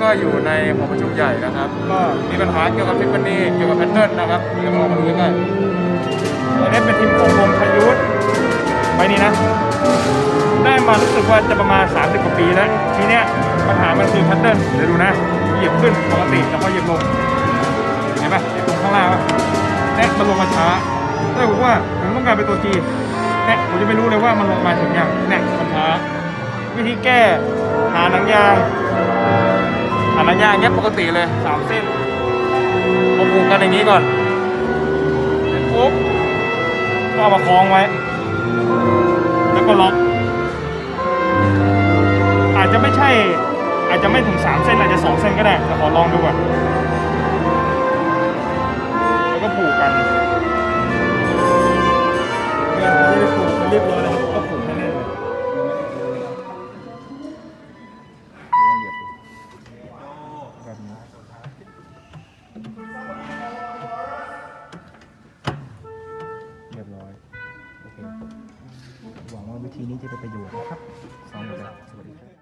ก็อยู่ในหอประชุมใหญ่นะครับ ก็มีปัญหาเกี่ยวกับทิฟฟานี่เกี่ยวกับแพทเทิร์นนะครับเดี๋ยวมองมาดูกล้ๆตัวนี้เป็นทีมของวงพายุทธใบนี้นะ ได้มารู้สึกว่าจะประมาณ 30 กว่าปีแล้ว ทีเนี้ยปัญหามันคือแพทเทิร์นเดี๋ยวดูนะเหยียบขึ้นปกติแล้วพอเหยียบลงเห็นปะเหยียบลงข้างล่างปะแน่มันลงมาช้าก็เลยบอกว่าผมต้องการเป็นตัวจีเนี่ยผมจะไม่รู้เลยว่ามันลงมาถึงยังเนี่ยมันช้าวิธีแก้หาหนังยาง อันนังยางเงี้ยปกติเลยสามเส้นมาผูกกันอย่างนี้ก่อนปุ๊บก็เอามาคล้องไว้ แล้วก็ล็อกอาจจะไม่ใช่ อาจจะไม่ถึงสามเส้นอาจจะสองเส้นก็ได้แต่ขอลองดูก่อน แบบนี้ เรียบร้อย โอเค หวังว่าวิธีนี้จะเป็นประโยชน์นะครับสองหมดแล้วสวัสดีครับ